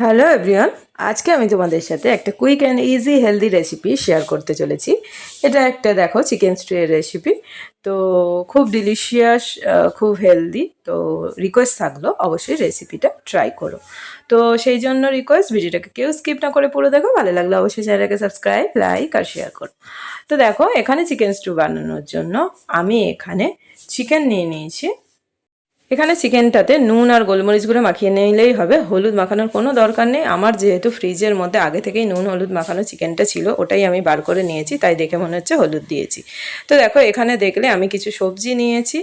Hello everyone আজকে আমি তোমাদের সাথে একটা quick and easy healthy recipe share করতে চলেছি। এটা একটা, দেখো চিকেন স্টুয়ের রেসিপি তো খুব ডিলিশিয়াস খুব হেলদি তো রিকোয়েস্ট থাকল, অবশ্যই রেসিপিটা ট্রাই করো। তো সেই জন্য রিকোয়েস্ট ভিডিওটাকে কেউ স্কিপ না করে পুরো দেখো। ভালো লাগলে অবশ্যই চ্যানেলটাকে সাবস্ক্রাইব লাইক আর শেয়ার করো। তো দেখো, এখানে চিকেন স্টু বানানোর জন্য আমি এখানে চিকেন নিয়ে নিয়েছি। এখানে চিকেনটাতে নুন আর গোলমরিচগুলো মাখিয়ে নিলেই হবে। হলুদ মাখানোর কোনো দরকার নেই। আমার যেহেতু ফ্রিজের মধ্যে আগে থেকেই নুন হলুদ মাখানো চিকেনটা ছিল, ওটাই আমি বার করে নিয়েছি, তাই দেখে মনে হচ্ছে হলুদ দিয়েছি। তো দেখো, এখানে দেখলে আমি কিছু সবজি নিয়েছি,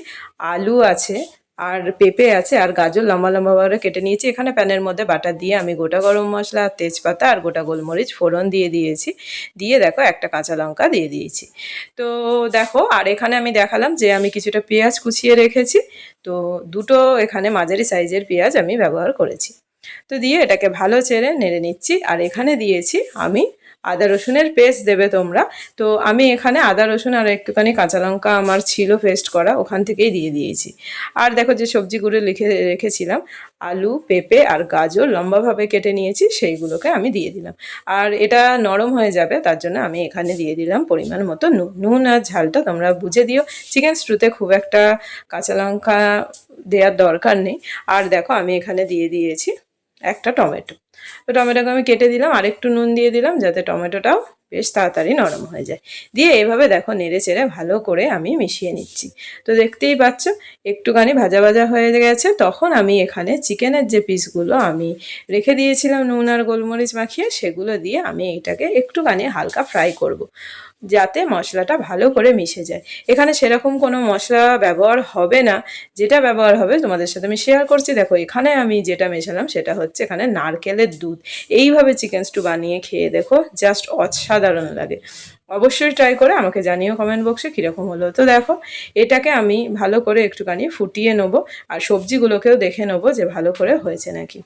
আলু আছে আর পেঁপে আছে, আর গাজর লম্বা লম্বাভাবে কেটে নিয়েছি। এখানে প্যানের মধ্যে বাটার দিয়ে আমি গোটা গরম মশলা, তেজপাতা আর গোটা গোলমরিচ ফোড়ন দিয়ে দিয়েছি। দিয়ে দেখো একটা কাঁচা লঙ্কা দিয়ে দিয়েছি। তো দেখো, আর এখানে আমি দেখালাম যে আমি কিছুটা পেঁয়াজ কুচিয়ে রেখেছি। তো দুটো এখানে মাঝারি সাইজের পেঁয়াজ আমি ব্যবহার করেছি। তো দিয়ে এটাকে ভালো চেড়ে নেড়ে নিচ্ছি। আর এখানে দিয়েছি আমি আদা রসুনের পেস্ট দেবে তোমরা। তো আমি এখানে আদা রসুন আর একটুখানি কাঁচা লঙ্কা আমার ছিল পেস্ট করা, ওখান থেকেই দিয়ে দিয়েছি। আর দেখো যে সবজিগুলো লিখে রেখেছিলাম, আলু, পেঁপে আর গাজর লম্বাভাবে কেটে নিয়েছি, সেইগুলোকে আমি দিয়ে দিলাম। আর এটা নরম হয়ে যাবে, তার জন্য আমি এখানে দিয়ে দিলাম পরিমাণ মতো নুন। নুন আর ঝালটা তোমরা বুঝে দিও। চিকেন স্ট্রুতে খুব একটা কাঁচা লঙ্কা দেওয়ার দরকার নেই। আর দেখো আমি এখানে দিয়ে দিয়েছি একটা টমেটো। তো টমেটোকে আমি কেটে দিলাম আর একটু নুন দিয়ে দিলাম যাতে টমেটোটাও বেশ তাড়াতাড়ি নরম হয়ে যায়। দিয়ে এভাবে দেখো নেড়ে চেড়ে ভালো করে আমি মিশিয়ে নিচ্ছি। তো দেখতেই পাচ্ছ, একটুখানি ভাজা ভাজা হয়ে গেছে। তখন আমি এখানে চিকেনের যে পিসগুলো আমি রেখে দিয়েছিলাম নুন আর গোলমরিচ মাখিয়ে, সেগুলো দিয়ে আমি এটাকে একটুখানি হালকা ফ্রাই করব। যাতে মশলাটা ভালো করে মিশে যায়। এখানে সেরকম কোনো মশলা ব্যবহার হবে না। যেটা ব্যবহার হবে তোমাদের সাথে আমি শেয়ার করছি। দেখো এখানে আমি যেটা মেশালাম সেটা হচ্ছে এখানে নারকেলের দুধ। এইভাবে চিকেন স্টু বানিয়ে খেয়ে দেখো জাস্ট অসাধারণ লাগে। অবশ্যই ট্রাই করে আমাকে জানিও কমেন্ট বক্সে কীরকম হলো। তো দেখো, এটাকে আমি ভালো করে একটুখানি ফুটিয়ে নেব আর সবজিগুলোকেও দেখে নেব যে ভালো করে হয়েছে নাকি।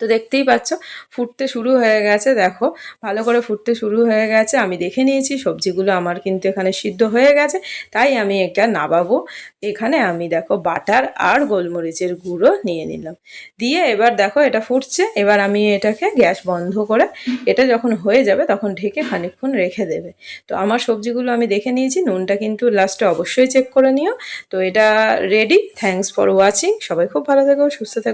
তো দেখতেই পাচ্ছ, ফুটতে শুরু হয়ে গেছে, দেখো। ভালো করে ফুটতে শুরু হয়ে গেছে, আমি দেখে নিয়েছি, সবজিগুলো আমার কিন্তু এখানে সিদ্ধ হয়ে গেছে, তাই আমি এটা নাবাবো। এখানে আমি দেখো বাটার আর গোলমরিচের গুঁড়ো নিয়ে নিলাম। দিয়ে এবার দেখো এটা ফুটছে, এবার আমি এটাকে গ্যাস বন্ধ করে, এটা যখন হয়ে যাবে তখন ঢেকে খানিকক্ষণ রেখে দেবে। তো আমার সবজিগুলো আমি দেখে নিয়েছি, নুনটা কিন্তু লাস্টে অবশ্যই চেক করে নিও। তো এটা রেডি থ্যাংকস ফর ওয়াচিং সবাই খুব ভালো থেকো, সুস্থ থেকো।